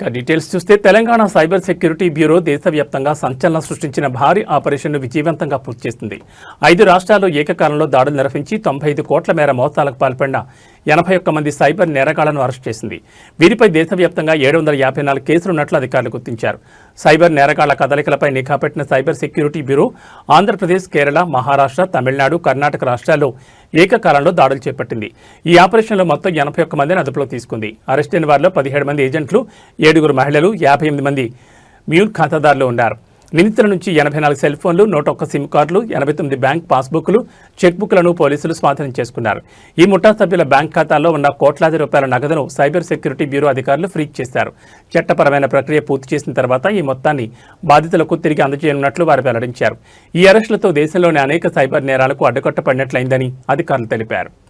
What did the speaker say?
ఇక డీటెయిల్స్ చూస్తే Telangana cyber security bureau దేశవ్యాప్తంగా సంచలనం సృష్టించిన భారీ ఆపరేషన్ను విజయవంతంగా పూర్తి చేసింది. ఐదు రాష్ట్రాల్లో ఏకకాలంలో దాడులు నిర్వహించి తొంభై ఐదు కోట్ల మేర మోసాలకు పాల్పడిన ఎనభై ఒక్క మంది సైబర్ నేరగాళ్ళను అరెస్ట్ చేసింది. వీరిపై దేశవ్యాప్తంగా ఏడు వందల యాభై నాలుగు కేసులున్నట్లు అధికారులు గుర్తించారు. సైబర్ నేరగాళ్ళ కదలికలపై నిఘా పెట్టిన cyber security bureau Andhra Pradesh Kerala Maharashtra Tamil Nadu Karnataka రాష్ట్రాల్లో ఏకకాలంలో దాడులు చేపట్టింది. ఈ ఆపరేషన్లో మొత్తం ఎనభై ఒక్క మందిని అదుపులో తీసుకుంది. అరెస్టైన వారిలో పదిహేడు మంది ఏజెంట్లు ఏడుగురు మహిళలు యాభై ఎనిమిది మంది మ్యూన్ ఖాతాదారులు ఉన్నారు. నిందితుల నుంచి ఎనభై నాలుగు సెల్ ఫోన్లు నూట ఒక్క సిమ్ కార్డులు ఎనభై తొమ్మిది బ్యాంక్ పాస్బుక్లు చెక్బుక్లను పోలీసులు స్వాధీనం చేసుకున్నారు. ఈ ముఠా సభ్యుల బ్యాంక్ ఖాతాల్లో ఉన్న కోట్లాది రూపాయల నగదును సైబర్ సెక్యూరిటీ బ్యూరో అధికారులు ఫ్రీజ్ చేశారు. చట్టపరమైన ప్రక్రియ పూర్తి చేసిన తర్వాత ఈ మొత్తాన్ని బాధితులకు తిరిగి అందజేయనున్నట్లు వారు వెల్లడించారు. ఈ అరెస్టులతో దేశంలోని అనేక సైబర్ నేరాలకు అడ్డుకట్టపడినట్లయిందని అధికారులు తెలిపారు.